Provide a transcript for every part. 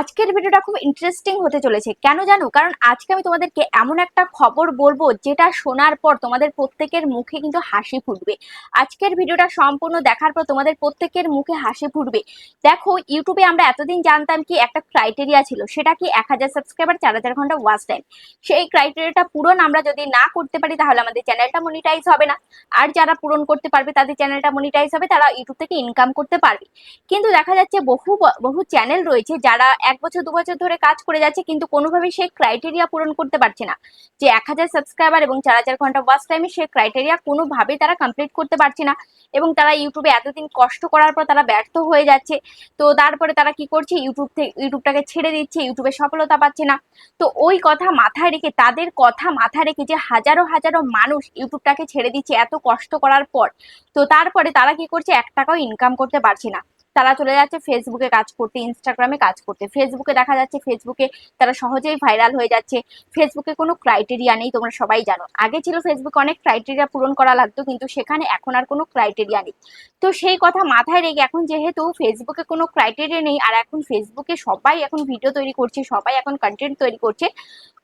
আজকের ভিডিওটা খুব ইন্টারেস্টিং হতে চলেছে। কেন জানো? কারণ আজকে আমি তোমাদেরকে এমন একটা খবর বলব, যেটা শোনার পর তোমাদের প্রত্যেকের মুখে কিন্তু হাসি ফুটবে। আজকের ভিডিওটা সম্পূর্ণ দেখার পর তোমাদের প্রত্যেকের মুখে হাসি ফুটবে। দেখো, ইউটিউবে আমরা এতদিন জানতাম কি একটা ক্রাইটেরিয়া ছিল, সেটা কি এক হাজার সাবস্ক্রাইবার চার হাজার ঘণ্টা ওয়াচ টাইম সেই ক্রাইটেরিয়াটা পূরণ আমরা যদি না করতে পারি, তাহলে আমাদের চ্যানেলটা মনিটাইজ হবে না। আর যারা পূরণ করতে পারবে, তাদের চ্যানেলটা মনিটাইজ হবে, তারা ইউটিউব থেকে ইনকাম করতে পারবে। কিন্তু দেখা যাচ্ছে বহু বহু চ্যানেল রয়েছে যারা এক বছর, দু বছর ধরে কাজ করে যাচ্ছে, কিন্তু কোনোভাবেই সেই ক্রাইটেরিয়া পূরণ করতে পারছে না। যে এক হাজার সাবস্ক্রাইবার এবং চার হাজার ঘণ্টা ওয়াচ টাইমে সেই ক্রাইটেরিয়া কোনোভাবেই তারা কমপ্লিট করতে পারছে না এবং তারা ইউটিউবে এতদিন কষ্ট করার পর তারা ব্যর্থ হয়ে যাচ্ছে। তো তারপরে তারা কি করছে? ইউটিউব থেকে ইউটিউবটাকে ছেড়ে দিচ্ছে ইউটিউবে সফলতা পাচ্ছে না। তো ওই কথা মাথায় রেখে, তাদের কথা মাথায় রেখে যে হাজারো হাজারো মানুষ ইউটিউবটাকে ছেড়ে দিচ্ছে এত কষ্ট করার পর, তো তারপরে তারা কি করছে? এক টাকাও ইনকাম করতে পারছে না। তারা চলে যাচ্ছে ফেসবুকে কাজ করতে ইনস্টাগ্রামে কাজ করতে। ফেসবুকে দেখা যাচ্ছে ফেসবুকে তারা সহজেই ভাইরাল হয়ে যাচ্ছে। ফেসবুকে কোনো ক্রাইটেরিয়া নেই, তোমরা সবাই জানো। আগে ছিল ফেসবুকে অনেক ক্রাইটেরিয়া পূরণ করা লাগতো, কিন্তু সেখানে এখন আর কোনো ক্রাইটেরিয়া নেই। তো সেই কথা মাথায় রেখে এখন যেহেতু ফেসবুকে কোনো ক্রাইটেরিয়া নেই, আর এখন ফেসবুকে সবাই এখন ভিডিও তৈরি করছে, সবাই এখন কন্টেন্ট তৈরি করছে,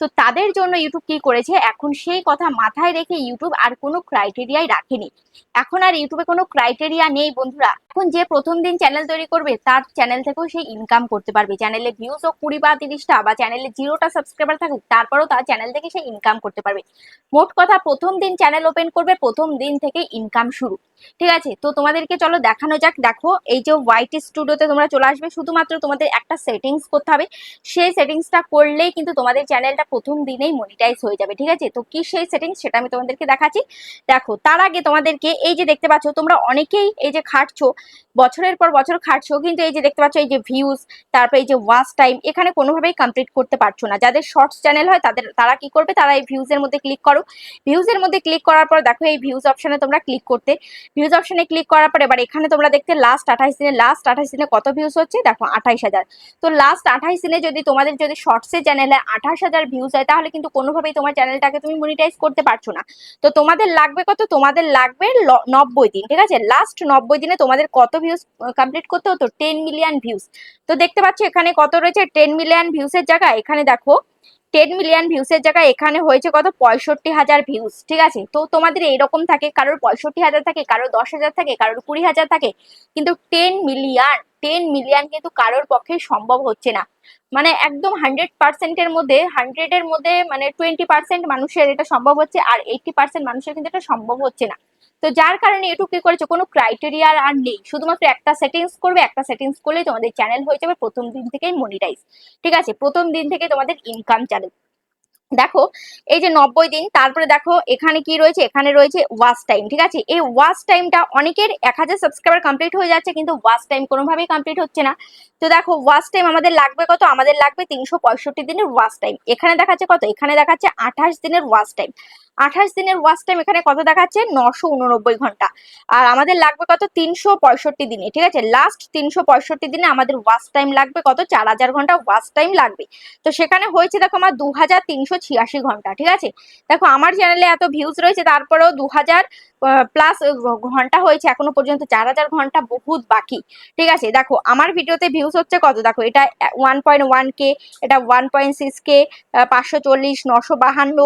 তো তাদের জন্য ইউটিউব কি করেছে? এখন সেই কথা মাথায় রেখে ইউটিউব আর কোনো ক্রাইটেরিয়াই রাখেনি। এখন আর ইউটিউবে কোনো ক্রাইটেরিয়া নেই, বন্ধুরা। এখন যে প্রথম দিন চ্যানেল তৈরি করবে, তার চ্যানেল থেকেও সেই ইনকাম করতে পারবে। চ্যানেলে ভিউজ হোক কুড়ি বা তিরিশটা বা চ্যানেলে জিরোটা সাবস্ক্রাইবার থাকুক, তারপরেও তার চ্যানেল থেকে সে ইনকাম করতে পারবে। মোট কথা, প্রথম দিন চ্যানেল ওপেন করবে, প্রথম দিন থেকে ইনকাম শুরু। ঠিক আছে? তো তোমাদেরকে চলো দেখানো যাক। দেখো, এই যে হোয়াইট স্টুডিওতে তোমরা চলে আসবে। শুধুমাত্র তোমাদের একটা সেটিংস করতে হবে। সেই সেটিংসটা করলেই কিন্তু তোমাদের চ্যানেলটা প্রথম দিনেই মনিটাইজ হয়ে যাবে। ঠিক আছে? তো কি সেই সেটিংস সেটা আমি তোমাদেরকে দেখাচ্ছি। দেখো, তার আগে তোমাদেরকে এই যে দেখতে পাচ্ছ, তোমরা অনেকেই এই যে খাটছো বছরের পর বছর খাটছো, কিন্তু এই যে দেখতে পাচ্ছ, এই যে ভিউজ তারপর এই যে ওয়াচ টাইম এখানে কোনোভাবেই কমপ্লিট করতে পারছ না। যাদের শর্টস চ্যানেল হয়, তাদের, তারা কি করবে? তারা এই ভিউজের মধ্যে ক্লিক করো। ভিউজের মধ্যে ক্লিক করার পর দেখো, এই ভিউজ অপশনে তোমরা ক্লিক করতে। ভিউজ অপশনে ক্লিক করার পর এবার এখানে তোমরা দেখতে লাস্ট আঠাইশ দিনে লাস্ট আঠাইশ দিনে কত ভিউজ হচ্ছে? দেখো, আঠাইশ হাজার। তো লাস্ট আঠাইশ দিনে যদি তোমাদের, যদি শর্টসের চ্যানেলে আঠাশ হাজার ভিউজ হয়, তাহলে কিন্তু কোনোভাবেই তোমার চ্যানেলটাকে তুমি মনিটাইজ করতে পারছ না। তো তোমাদের লাগবে কত? তোমাদের লাগবে নব্বই দিন, ঠিক আছে? লাস্ট নব্বই দিনে তোমাদের কত ভিউজ কমপ্লিট করতে হতো? টেন মিলিয়ন ভিউজ তো দেখতে পাচ্ছি এখানে কত রয়েছে? টেন মিলিয়ন ভিউজের জায়গায় এখানে দেখো। টেন মিলিয়ন ভিউসের জায়গায় এখানে হয়েছে কত? পঁয়ষট্টি হাজার ভিউজ ঠিক আছে? তো তোমাদের এরকম থাকে, কারোর পঁয়ষট্টি হাজার থাকে, কারোর দশ হাজার থাকে, কারোর কুড়ি হাজার থাকে, কিন্তু টেন মিলিয়ন টেন মিলিয়ন কিন্তু কারোর পক্ষে সম্ভব হচ্ছে না। মানে একদম হান্ড্রেড পার্সেন্টের মধ্যে হান্ড্রেডের মধ্যে মানে টোয়েন্টি পার্সেন্ট মানুষের এটা সম্ভব হচ্ছে, আর এইটটি পার্সেন্ট মানুষের কিন্তু এটা সম্ভব হচ্ছে না। তো যার কারণে ইউটিউব কি করেছে, কোনো ক্রাইটেরিয়া আর নেই। শুধুমাত্র একটা সেটিংস করবে, একটা সেটিংস করলেই তোমাদের চ্যানেল হয়ে যাবে প্রথম দিন থেকেই মনিটাইজ ঠিক আছে? প্রথম দিন থেকে তোমাদের ইনকাম চ্যানেল দেখো, এই যে নব্বই দিন, তারপরে দেখো এখানে কি রয়েছে? এখানে রয়েছে ওয়াচ টাইম ঠিক আছে? এই ওয়াচ টাইমটা অনেকের এক হাজার সাবস্ক্রাইবার কমপ্লিট হয়ে যাচ্ছে, কিন্তু ওয়াচ টাইম কোনোভাবেই কমপ্লিট হচ্ছে না। তো দেখো ওয়াচ টাইম আমাদের লাগবে কত? আমাদের লাগবে তিনশো পঁয়ষট্টি দিনের ওয়াচ টাইম এখানে দেখাচ্ছে কত? এখানে দেখাচ্ছে আঠাশ দিনের ওয়াচ টাইম আঠাশ দিনের ওয়াচ টাইম এখানে কত দেখাচ্ছে? নশো উননব্বই ঘণ্টা। আর আমাদের লাগবে কত? তিনশো পঁয়ষট্টি দিনে, ঠিক আছে? লাস্ট তিনশো পঁয়ষট্টি দিনে আমাদের ওয়াচ টাইম লাগবে কত? চার হাজার ঘণ্টা ওয়াচ টাইম লাগবে। তো সেখানে হয়েছে দেখো আমার দু হাজার তিনশো ছিয়াশি ঘণ্টা, ঠিক আছে? দেখো, আমার চ্যানেলে এত ভিউজ রয়েছে, তারপরেও দু হাজার প্লাস ঘণ্টা হয়েছে, এখনও পর্যন্ত চার হাজার ঘণ্টা বহুত বাকি, ঠিক আছে? দেখো, আমার ভিডিওতে ভিউজ হচ্ছে কত? দেখো, এটা ওয়ান পয়েন্ট ওয়ান কে এটা ওয়ান পয়েন্ট সিক্স কে পাঁচশো চল্লিশ, নশো বাহান্ন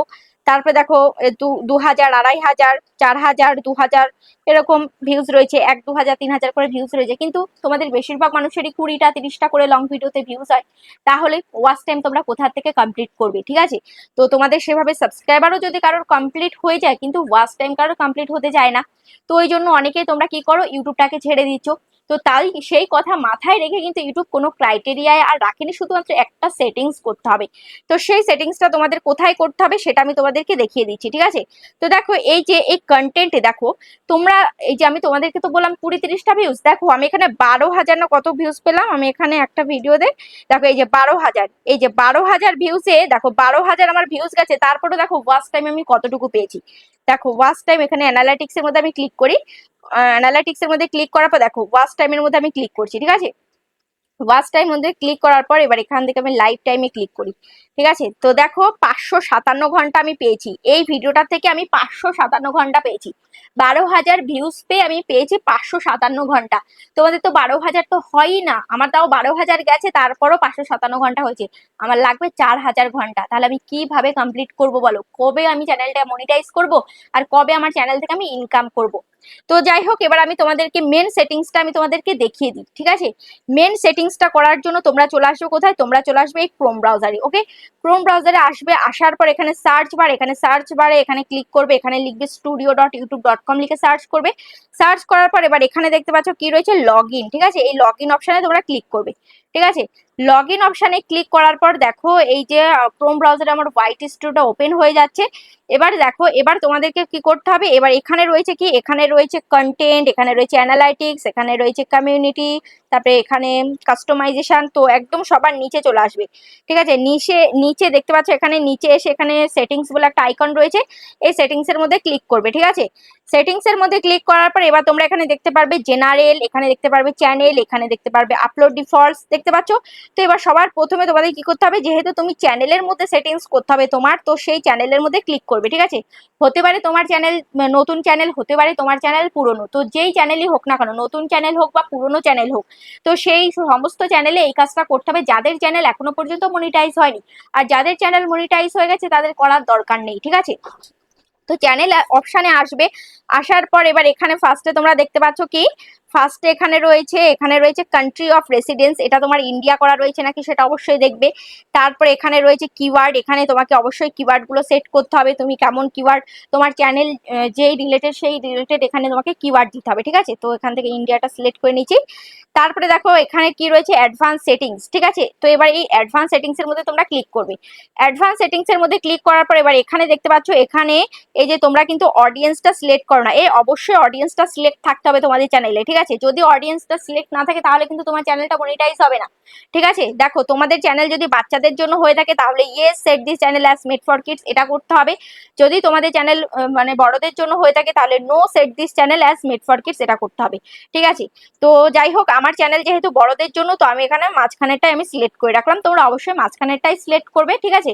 তারপরে দেখো দু- হাজার আড়াই হাজার, চার হাজার, দু হাজার, এরকম ভিউজ রয়েছে, এক, দু হাজার, তিন হাজার করে ভিউজ রয়েছে। কিন্তু তোমাদের বেশিরভাগ মানুষেরই কুড়িটা, তিরিশটা করে লং ভিডিওতে ভিউজ হয়। তাহলে ওয়াচ টাইম তোমরা কোথা থেকে কমপ্লিট করবে, ঠিক আছে? তো তোমাদের সেভাবে সাবস্ক্রাইবারও যদি কারোর কমপ্লিট হয়ে যায়, কিন্তু ওয়াচ টাইম কারোর কমপ্লিট হতে যায় না, তো ওই জন্য অনেকেই তোমরা কি করো ইউটিউবটাকে ছেড়ে দিচ্ছ। তো তাই সেই কথা মাথায় রেখে কিন্তু ইউটিউব কোনো ক্রাইটেরিয়ায় আর রাখেনি, শুধুমাত্র একটা সেটিংস করতে হবে। তো সেই সেটিংসটা তোমাদের কোথায় করতে হবে সেটা আমি তোমাদেরকে দেখিয়ে দিচ্ছি, ঠিক আছে? তো দেখো, এই যে এই কন্টেন্টে দেখো, তোমরা এই যে আমি তোমাদেরকে তো বললাম কুড়ি তিরিশটা ভিউজ দেখো আমি এখানে বারো হাজার না কত ভিউজ পেলাম, আমি এখানে একটা ভিডিও দেখ দেখো এই যে বারো হাজার, এই যে বারো হাজার ভিউসে দেখো বারো হাজার আমার ভিউজ গেছে তারপরে দেখো ওয়াচ টাইম আমি কতটুকু পেয়েছি। দেখো ওয়াচ টাইম এখানে অ্যানালাইটিক্স এর মধ্যে আমি ক্লিক করি অ্যানালাইটিক্স এর মধ্যে ক্লিক করার পর দেখো ওয়াচ টাইমের মধ্যে আমি ক্লিক করছি, ঠিক আছে? ওয়াচ টাইম মধ্যে ক্লিক করার পর এবার এখান থেকে আমি লাইভ টাইমে ক্লিক করি। ঠিক আছে? তো দেখো পাঁচশো সাতান্ন ঘণ্টা আমি পেয়েছি। এই ভিডিওটা থেকে আমি পাঁচশো সাতান্ন ঘণ্টা পেয়েছি। বারো হাজার ভিউজ পেয়ে আমি পেয়েছি পাঁচশো সাতান্ন ঘণ্টা। তোমাদের তো বারো হাজার তো হয়ই না। আমার তাও বারো হাজার গেছে, তারপরও পাঁচশো সাতান্ন ঘণ্টা হয়েছে। আমার লাগবে চার হাজার ঘণ্টা। তাহলে আমি কীভাবে কমপ্লিট করব বলো? কবে আমি চ্যানেলটা মনিটাইজ করব? আর কবে আমার চ্যানেল থেকে আমি ইনকাম করব? তো যাই হোক, এবার আমি তোমাদেরকে মেন সেটিংসটা আমি তোমাদেরকে দেখিয়ে দিই, ঠিক আছে? মেন সেটিংসটা করার জন্য তোমরা চলে আসবে কোথায়? তোমরা চলে আসবে এই ক্রোম ব্রাউজারে ওকে ক্রোম ব্রাউজারে আসবে, আসার পর এখানে সার্চ বার এখানে সার্চ বারে এখানে ক্লিক করবে, এখানে লিখবে studio dot YouTube dot com লিখে সার্চ করবে। সার্চ করার পর এবার এখানে দেখতে পাচ্ছ কি রয়েছে? লগ ঠিক আছে? এই লগ ইন অপশানে তোমরা ক্লিক করবে। ঠিক আছে? লগ ইন অপশানে ক্লিক করার পর দেখো, এই যে ক্রোম ব্রাউজারে আমার হোয়াইট স্টুডিওটা ওপেন হয়ে যাচ্ছে। এবার দেখো, এবার তোমাদেরকে কি করতে হবে? এবার এখানে রয়েছে কি? এখানে রয়েছে কন্টেন্ট এখানে রয়েছে অ্যানালাইটিক্স এখানে রয়েছে কমিউনিটি তারপরে এখানে কাস্টমাইজেশন তো একদম সবার নিচে চলে আসবে। ঠিক আছে? নিচে নিচে দেখতে পাচ্ছ এখানে, নিচে এসে এখানে সেটিংস বলে একটা আইকন রয়েছে। এই সেটিংস এর মধ্যে ক্লিক করবে, ঠিক আছে? সেটিংস এর মধ্যে ক্লিক করার পর এবার তোমরা এখানে দেখতে পারবে জেনারেল এখানে দেখতে পারবে চ্যানেল এখানে দেখতে পারবে আপলোড ডিফল্টস দেখতে পাচ্ছ? তো এবার সবার প্রথমে তোমাদের কি করতে হবে? যেহেতু তুমি চ্যানেলের মধ্যে সেটিংস করতে হবে তোমার, তো সেই চ্যানেলের মধ্যে ক্লিক করবে, ঠিক আছে? হতে পারে তোমার চ্যানেল নতুন চ্যানেল হতে পারে তোমার চ্যানেল পুরনো। তো যেই চ্যানেলই হোক না কেন, নতুন চ্যানেল হোক বা পুরনো চ্যানেল হোক, তো সেই সমস্ত চ্যানেলে এই কাজটা করতে হবে। যাদের চ্যানেল এখনও পর্যন্ত মনিটাইজ হয়নি, আর যাদের চ্যানেল মনিটাইজ হয়ে গেছে তাদের করার দরকার নেই, ঠিক আছে? তো চ্যানেল অপশানে আসবে। আসার পর এবার এখানে ফার্স্টে তোমরা দেখতে পাচ্ছ কি? ফার্স্টে এখানে রয়েছে এখানে রয়েছে কান্ট্রি অফ রেসিডেন্স এটা তোমার ইন্ডিয়া করা রয়েছে নাকি সেটা অবশ্যই দেখবে। তারপরে এখানে রয়েছে কিওয়ার্ড এখানে তোমাকে অবশ্যই কিওয়ার্ডগুলো সেট করতে হবে, তুমি কেমন কিওয়ার্ড তোমার চ্যানেল যেই রিলেটেড সেই রিলেটেড এখানে তোমাকে কিওয়ার্ড দিতে হবে, ঠিক আছে? তো এখান থেকে ইন্ডিয়াটা সিলেক্ট করে নিচ্ছি। তারপরে দেখো, এখানে কি রয়েছে? অ্যাডভান্স সেটিংস ঠিক আছে? তো এবার এই অ্যাডভান্স সেটিংস এর মধ্যে তোমরা ক্লিক করবে। অ্যাডভান্স সেটিংস এর মধ্যে ক্লিক করার পর এবার এখানে দেখতে পাচ্ছ, এখানে এই যে তোমরা কিন্তু অডিয়েন্সটা সিলেক্ট করো না। এই অবশ্যই অডিয়েন্সটা সিলেক্ট থাকতে হবে তোমাদের চ্যানেলে ঠিক আছে? যদি অডিয়েন্সটা সিলেক্ট না থাকে, তাহলে কিন্তু তোমার চ্যানেলটা মনিটাইজ হবে না। ঠিক আছে? দেখো, তোমাদের চ্যানেল যদি বাচ্চাদের জন্য হয়ে থাকে, তাহলে yes set this channel as made for kids এটা করতে হবে। যদি তোমাদের চ্যানেল মানে বড়দের জন্য হয়ে থাকে, তাহলে no set this channel as made for kids এটা করতে হবে। ঠিক আছে? তো যাই হোক, আমার চ্যানেল যেহেতু বড়দের জন্য, তো আমি এখানে মাঝখানেরটাই আমি সিলেক্ট করে রাখলাম। তোমরা অবশ্যই মাঝখানেরটাই সিলেক্ট করবে, ঠিক আছে?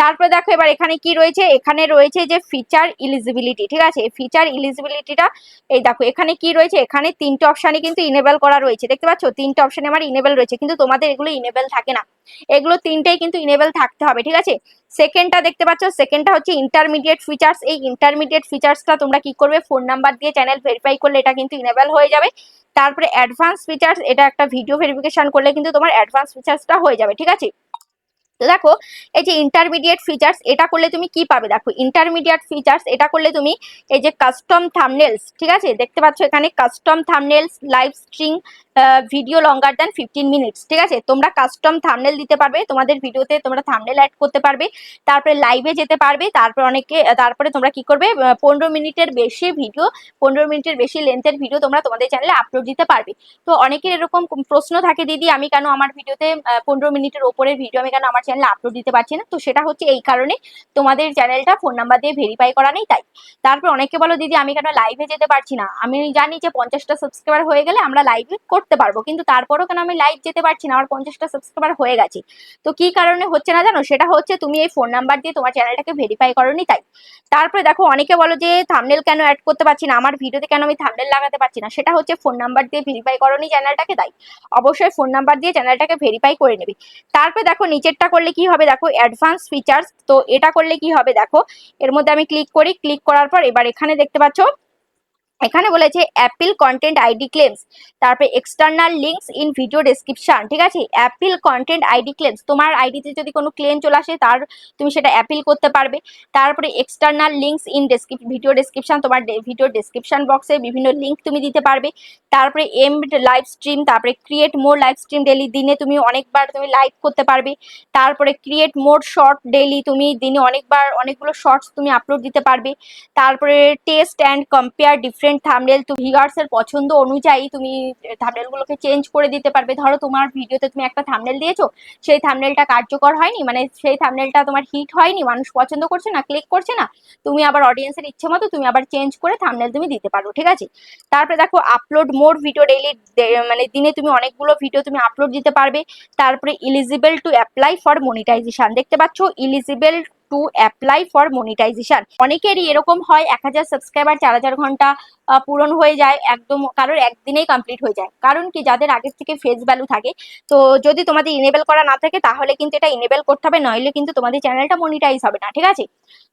তারপরে দেখো, এবার এখানে কি রয়েছে? এখানে রয়েছে যে ফিচার ইলিজিবিলিটি ঠিক আছে? ফিচার ইলিজিবিলিটিটা এই দেখো, এখানে কি রয়েছে? এখানে তিনটে অপশানে কিন্তু ইনেবল করা রয়েছে। দেখতে পাচ্ছ? তিনটে অপশানে আমার ইনেবল রয়েছে, কিন্তু তোমাদের এগুলো ইনেবল থাকে না। এগুলো তিনটেই কিন্তু ইনেবল থাকতে হবে, ঠিক আছে? সেকেন্ডটা দেখতে পাচ্ছ? সেকেন্ডটা হচ্ছে ইন্টারমিডিয়েট ফিচার্স এই ইন্টারমিডিয়েট ফিচার্সটা তোমরা কি করবে? ফোন নাম্বার দিয়ে চ্যানেল ভেরিফাই করলে এটা কিন্তু ইনেবল হয়ে যাবে। তারপরে অ্যাডভান্স ফিচার্স এটা একটা ভিডিও ভেরিফিকেশন করলে কিন্তু তোমার অ্যাডভান্স ফিচার্সটা হয়ে যাবে, ঠিক আছে? তো দেখো, এই যে ইন্টারমিডিয়েট ফিচার্স এটা করলে তুমি কি পাবে? দেখো ইন্টারমিডিয়েট ফিচার্স এটা করলে তুমি এই যে কাস্টম থামনেলস ঠিক আছে? দেখতে পাচ্ছ এখানে custom thumbnails live streaming video longer than fifteen minutes ঠিক আছে? তোমরা কাস্টম থামনেল দিতে পারবে, তোমাদের ভিডিওতে তোমরা থামনেল অ্যাড করতে পারবে, তারপরে লাইভে যেতে পারবে, তারপরে অনেকে, তারপরে তোমরা কি করবে? পনেরো মিনিটের বেশি ভিডিও পনেরো মিনিটের বেশি লেন্থের ভিডিও তোমরা তোমাদের চ্যানেলে আপলোড দিতে পারবে। তো অনেকের এরকম প্রশ্ন থাকে, দিদি, আমি কেন আমার ভিডিওতে পনেরো মিনিটের ওপরের ভিডিও আমি কেন আমার চ্যানেলে আপলোড দিতে পারছি না। তো সেটা হচ্ছে এই কারণে তোমাদের চ্যানেলটা ফোন নাম্বার দিয়ে ভেরিফাই করা নেই, তাই। তারপর অনেকে বলো, দিদি, আমি কেন লাইভে যেতে পারছি না? আমি জানি যে পঞ্চাশটা সাবস্ক্রাইবার হয়ে গেলে আমরা লাইভ করতে পারব, কিন্তু তারপরও কেন আমি লাইভ যেতে পারছি না? আমার পঞ্চাশটা সাবস্ক্রাইবার হয়ে গেছে। তো কি কারণে হচ্ছে না জানো? সেটা হচ্ছে তুমি এই ফোন নাম্বার দিয়ে তোমার চ্যানেলটাকে ভেরিফাই করনি, তাই। তারপরে দেখো, অনেকে বলো যে থামনেল কেন অ্যাড করতে পারছি না? আমার ভিডিওতে কেন আমি থামনেল লাগাতে পারছি না? সেটা হচ্ছে ফোন নাম্বার দিয়ে ভেরিফাই করনি চ্যানেলটাকে তাই। অবশ্যই ফোন নাম্বার দিয়ে চ্যানেলটাকে ভেরিফাই করে নেবে। তারপরে দেখো, নিচেরটা করলে কি হবে দেখো অ্যাডভান্স ফিচার্স তো এটা করলে কি হবে দেখো, এর মধ্যে আমি ক্লিক করি ক্লিক করার পর এবার এখানে দেখতে পাচ্ছ এখানে বলেছে অ্যাপেল কন্টেন্ট আইডি ক্লেমস তারপরে external links in video description ঠিক আছে? অ্যাপেল কন্টেন্ট আইডি ক্লেমস তোমার আইডিতে যদি কোনো ক্লেম চলে আসে, তার তুমি সেটা অ্যাপিল করতে পারবে। তারপরে external links in video description তোমার ভিডিও ডেসক্রিপশন বক্সে বিভিন্ন লিঙ্ক তুমি দিতে পারবে। তারপরে এম লাইভ স্ট্রিম তারপরে create more live stream daily দিনে তুমি অনেকবার তুমি লাইভ করতে পারবে। তারপরে ক্রিয়েট মোর শর্ট ডেলি তুমি দিনে অনেকবার, অনেকগুলো শর্টস তুমি আপলোড দিতে পারবে। তারপরে test and compare different different thumbnail to viewers এর পছন্দ অনুযায়ী তুমি থামনেল গুলোকে চেঞ্জ করে দিতে পারবে। ধরো তোমার ভিডিওতে তুমি একটা থামনেল দিয়েছ, সেই থামনেলটা কার্যকর হয়নি মানে সেই থামনেলটা তোমার হিট হয়নি, মানুষ পছন্দ করছে না ক্লিক করছে না, তুমি আবার অডিয়েন্সের ইচ্ছে মতো তুমি আবার চেঞ্জ করে থামনেল তুমি দিতে পারো, ঠিক আছে? তারপরে দেখো আপলোড মোর ভিডিও ডেইলি মানে দিনে তুমি অনেকগুলো ভিডিও তুমি আপলোড দিতে পারবে। তারপরে eligible to apply for monetization দেখতে পাচ্ছ eligible to apply for monetization অনেকেরই এরকম হয়, এক হাজার সাবস্ক্রাইবার চার হাজার ঘণ্টা পূরণ হয়ে যায়, একদম কারোর একদিনেই কমপ্লিট হয়ে যায়। কারণ কি, যাদের আগের থেকে ফেস ভ্যালু থাকে, তো যদি তোমাদের ইনেবল করা না থাকে, তাহলে কিন্তু এটা ইনেবল করতে হবে, নইলে কিন্তু তোমাদের চ্যানেলটা মনিটাইজ হবে না, ঠিক আছে?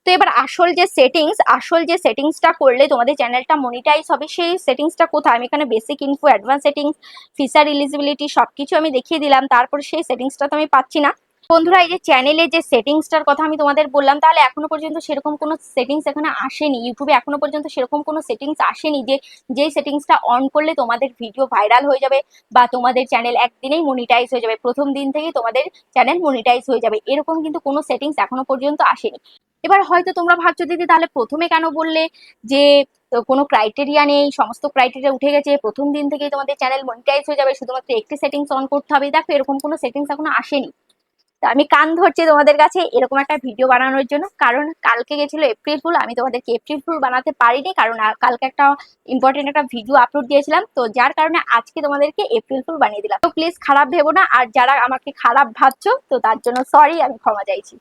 তো এবার আসল যে সেটিংস আসল যে সেটিংসটা করলে তোমাদের চ্যানেলটা মনিটাইজ হবে, সেই সেটিংসটা কোথায়? আমি এখানে basic info advance settings feature eligibility সবকিছু আমি দেখিয়ে দিলাম, তারপর সেই সেটিংসটা তো আমি পাচ্ছি না। বন্ধুরা, এই যে চ্যানেলে যে সেটিংসটার কথা আমি তোমাদের বললাম, তাহলে এখনও পর্যন্ত সেরকম কোনো সেটিংস এখানে আসেনি। ইউটিউবে এখনও পর্যন্ত সেরকম কোনো সেটিংস আসেনি যে, যেই সেটিংসটা অন করলে তোমাদের ভিডিও ভাইরাল হয়ে যাবে বা তোমাদের চ্যানেল একদিনেই মনিটাইজ হয়ে যাবে। প্রথম দিন থেকেই তোমাদের চ্যানেল মনিটাইজ হয়ে যাবে। এরকম কিন্তু কোনো সেটিংস এখনও পর্যন্ত আসেনি। এবার হয়তো তোমরা ভাবছ, দিদি, তাহলে প্রথমে কেন বললে যে কোনো ক্রাইটেরিয়া নেই, সমস্ত ক্রাইটেরিয়া উঠে গেছে, প্রথম দিন থেকেই তোমাদের চ্যানেল মনিটাইজ হয়ে যাবে, শুধুমাত্র একটি সেটিংস অন করতে হবে? দেখো, এরকম কোনো সেটিংস এখনও আসেনি। তো আমি কান ধরছি তোমাদের কাছে এরকম একটা ভিডিও বানানোর জন্য। কারণ কালকে গেছিল এপ্রিল ফুল আমি তোমাদেরকে এপ্রিল ফুল বানাতে পারিনি কারণ কালকে একটা ইম্পর্টেন্ট একটা ভিডিও আপলোড দিয়েছিলাম। তো যার কারণে আজকে তোমাদেরকে এপ্রিল ফুল বানিয়ে দিলাম। তো প্লিজ খারাপ ভেবো না, আর যারা আমাকে খারাপ ভাবছ, তো তার জন্য সরি আমি ক্ষমা চাইছি।